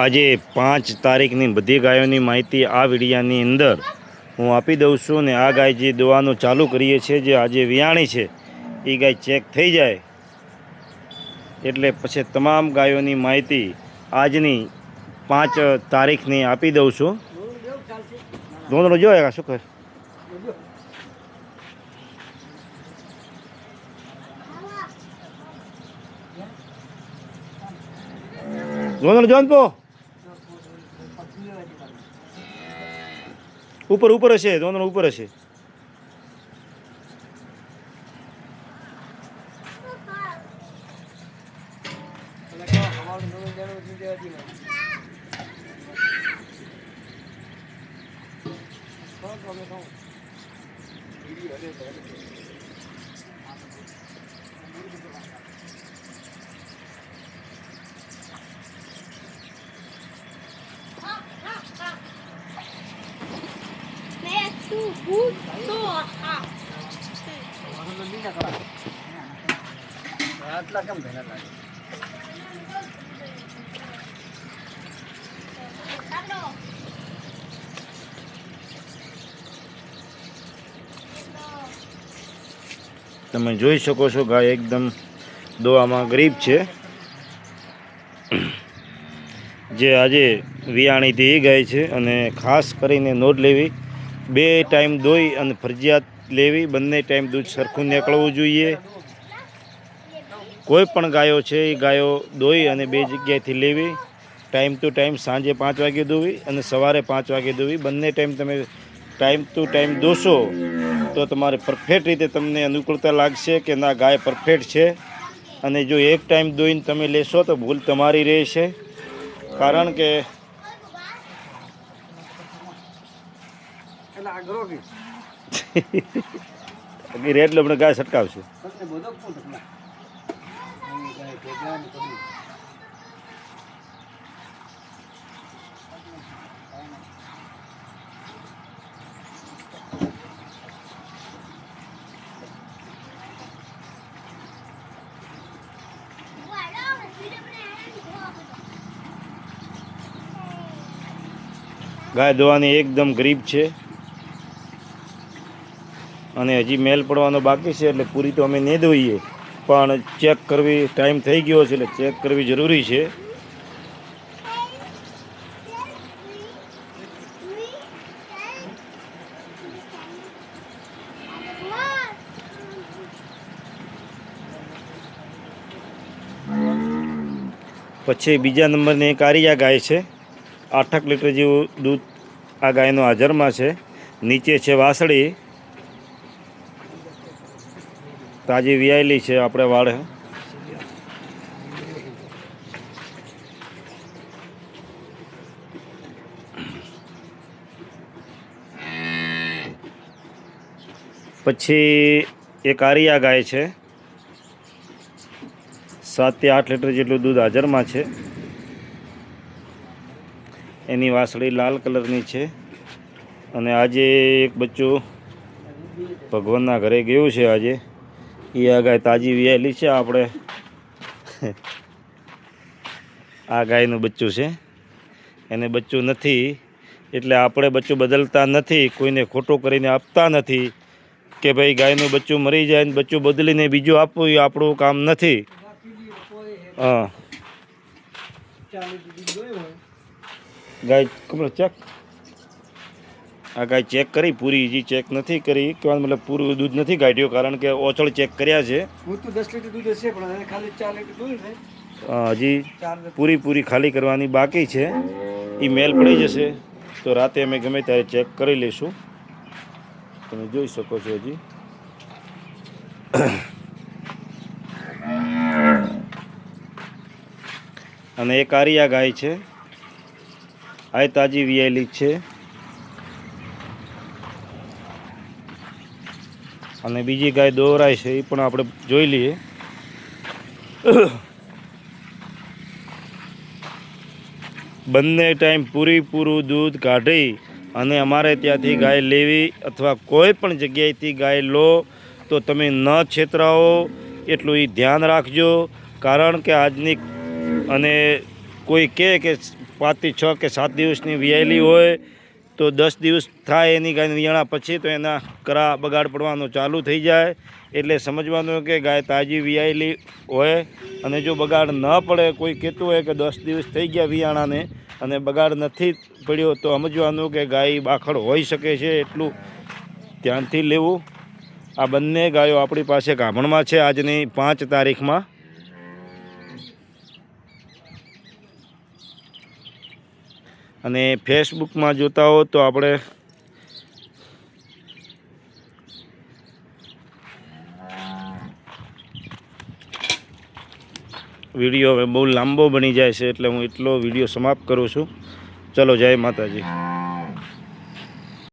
આજે પાંચ તારીખની બધી ગાયોની માહિતી આ વિડીયાની અંદર હું આપી દઉં છું ને આ ગાય જે દોવાનું ચાલુ કરીએ છીએ, જે આજે વિયાણી છે, એ ગાય ચેક થઈ જાય. એટલે પછી તમામ ગાયોની માહિતી આજની પાંચ તારીખની આપી દઉં છું. ધોંધળો જો શું કર ધોંધળો જો ને તો ઉપર ઉપર હશે ધોંધળો ઉપર હશે. Thank to, તમે જોઈ શકો છો ગાય એકદમ દોવામાં ગરીબ છે. જે આજે વિયાણીથી એ ગાય છે અને ખાસ કરીને નોંધ લેવી બે ટાઈમ દોઈ અને ફરજિયાત લેવી, બંને ટાઈમ દૂધ સરખું નીકળવું જોઈએ. કોઈ પણ ગાયો છે, એ ગાયો દોઈ અને બે જગ્યાએથી લેવી. ટાઈમ ટુ ટાઈમ સાંજે પાંચ વાગે દોવી અને સવારે પાંચ વાગે દોવી બંને ટાઈમ તમે ટાઈમ ટુ ટાઈમ દોશો તો તમારે પરફેક્ટ રીતે તમને અનુકૂળતા લાગશે કે ના, ગાય પરફેક્ટ છે. અને જો એક ટાઈમ દોઈને તમે લેશો તો ભૂલ તમારી રહેશે. કારણ કે એટલે રેટ એટલે ગાય છટકાવશે. અહીં ગાય ધોવાની ગાય દોવાની એકદમ ગરીબ છે. અને હજી મેલ પડવાનો બાકી છે એટલે પૂરી તો અમે નહીં દોઈએ. પણ ચેક કરવી ટાઈમ થઈ ગયો છે એટલે ચેક કરવી જરૂરી છે. પછી બીજા નંબરની એક આરિયા ગાય છે. આઠક લીટર જેવું દૂધ આ ગાયનો હાજરમાં છે. નીચે છે વાસળી. તાજી વિયાયેલી છે આપણે વાળે. પછી એક આરિયા ગાય છે. સાતથી આઠ લીટર જેટલું દૂધ હાજરમાં છે. એની વાસળી લાલ કલરની છે. અને આજે એક બચ્ચું ભગવાનના ઘરે ગયું છે આજે. એ આ ગાય તાજી વિયાયેલી છે આપણે. આ ગાયનું બચ્ચું છે. એને બચ્ચું નથી. એટલે આપણે બચ્ચું બદલતા નથી. કોઈને ખોટું કરીને આપતા નથી કે ભાઈ ગાયનું બચ્ચું મરી જાય ને બચ્ચું બદલીને બીજું આપવું એ આપણું કામ નથી. હા. ગાય કમળ ચેક આ ગાય ચેક કરી પૂરી હજી ચેક નથી કરી. કહેવાનો મતલબ પૂરું દૂધ નથી કાઢ્યું કારણ કે ઓછળ ચેક કર્યા છે. હજી પૂરી પૂરી ખાલી કરવાની બાકી છે. એ મેલ પડી જશે. તો રાતે અમે ગમે ત્યારે ચેક કરી લઈશું. તમે જોઈ શકો છો હજી. અને એક આરિયા ગાય છે. આ તાજી વિયાયેલી છે. અને બીજી ગાય દોરાય છે, એ પણ આપણે જોઈ લઈએ. બંને ટાઈમ પૂરેપૂરું દૂધ કાઢી અને અમારે ત્યાંથી ગાય લેવી અથવા કોઈ પણ જગ્યાએથી ગાય લો, તો તમે ન છેતરાઓ એટલું એ ધ્યાન રાખજો. કારણ કે આજની અને કોઈ કે પાંચથી છ કે સાત દિવસની વિયાયેલી હોય તો દસ દિવસ થાય એની ગાય વિયાણા પછી તો એના કરા બગાડ પડવાનો ચાલુ થઈ જાય. એટલે સમજવાનું કે ગાય તાજી વિયાયેલી હોય અને જો બગાડ ન પડે, કોઈ કહેતું હોય કે દસ દિવસ થઈ ગયા વિયાણાને અને બગાડ નથી પડ્યો, તો સમજવાનું કે ગાય બાખડ હોઈ શકે છે એટલું ધ્યાનથી લેવું. આ બંને ગાયો આપણી પાસે ગામણમાં છે. આજની પાંચ તારીખમાં અને ફેસબુકમાં જોતા હો તો આપણે વીડિયો હવે બહુ લાંબો બની જાય છે એટલે હું એટલો વીડિયો સમાપ્ત કરું છું. ચલો, જય માતાજી.